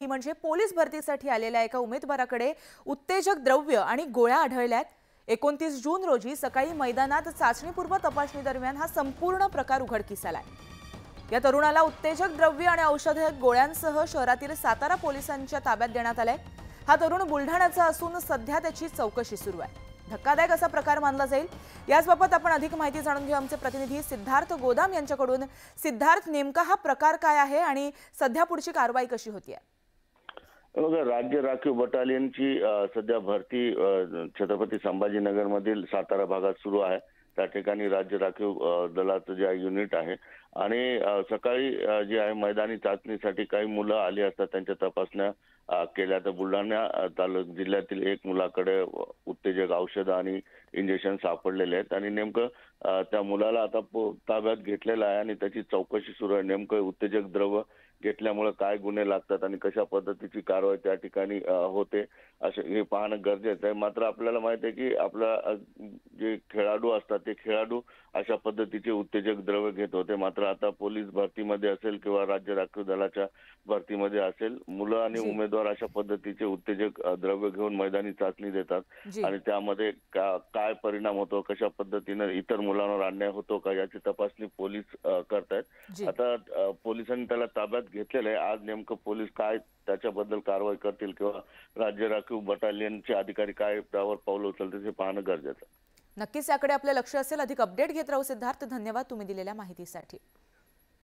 ही म्हणजे पोलीस भरतीसाठी आलेल्या एका उमेदवाराकडे उत्तेजक द्रव्य आणि गोळ्या आढळल्यात. एकोणतीस जून रोजी सकाळी मैदानात चाचणीपूर्व तपासणी दरम्यान हा संपूर्ण प्रकार उघडकीस आलाय या तरुणाला उत्तेजक द्रव्य आणि औषध गोळ्यांसह शहरातील सातारा पोलिसांच्या ताब्यात देण्यात आलाय. हा तरुण बुलढाण्याचा असून सध्या त्याची चौकशी सुरू आहे. धक्कादायक असा प्रकार मानला जाईल. याचबाबत आपण अधिक माहिती जाणून घेऊ आमचे प्रतिनिधी सिद्धार्थ गोदाम यांच्याकडून. सिद्धार्थ नेमका हा प्रकार काय आहे आणि सध्या पुढची कारवाई कशी होती आहे बघा राज्य राखीव बटालियनची सध्या भरती छत्रपती संभाजीनगरमधील सातारा भागात सुरू आहे. त्या ठिकाणी राज्य राखीव दलाचं जे युनिट आहे. आणि सकाळी जे आहे मैदानी चाचणीसाठी काही मुलं आली असतात त्यांच्या तपासण्या केल्या. तर बुलढाणा तालुक जिल्ह्यातील एक मुलाकडे उत्तेजक औषधं आणि इंजेक्शन सापडलेले आहेत. आणि नेमकं त्या मुलाला आता ताब्यात घेतलेलं आहे आणि त्याची चौकशी सुरू आहे. नेमकं उत्तेजक द्रव्य घेतल्यामुळे काय गुन्हे लागतात आणि कशा पद्धतीची कारवाई त्या ठिकाणी होते असे हे पाहणं गरजेचं आहे. मात्र आपल्याला माहीत आहे की आपला जे खेळाडू असतात ते खेळाडू अशा पद्धतीचे उत्तेजक द्रव्य घेत होते. मात्र आता पोलीस भरतीमध्ये असेल किंवा राज्य राखीव दलाच्या भरतीमध्ये असेल मुलं आणि. उमेदवार अशा पद्धतीचे उत्तेजक द्रव्य घेऊन मैदानी चाचणी देतात आणि त्यामध्ये का- काय परिणाम होतो कशा पद्धतीनं इतर मुलांवर अन्याय होतो का याची तपासणी पोलीस करतायत. आता पोलिसांनी त्याला ताब्यात घेतलेलं आहे. आज नेमकं पोलीस काय त्याच्याबद्दल कारवाई करतील किंवा राज्य राखीव बटालियनचे अधिकारी काय त्यावर पावलं उचलतील ते पाहणं गरजेचं नक्कीच याकडे आपलं लक्ष असेल. अधिक अपडेट घेत राहू सिद्धार्थ. धन्यवाद तुम्ही दिलेल्या माहितीसाठी.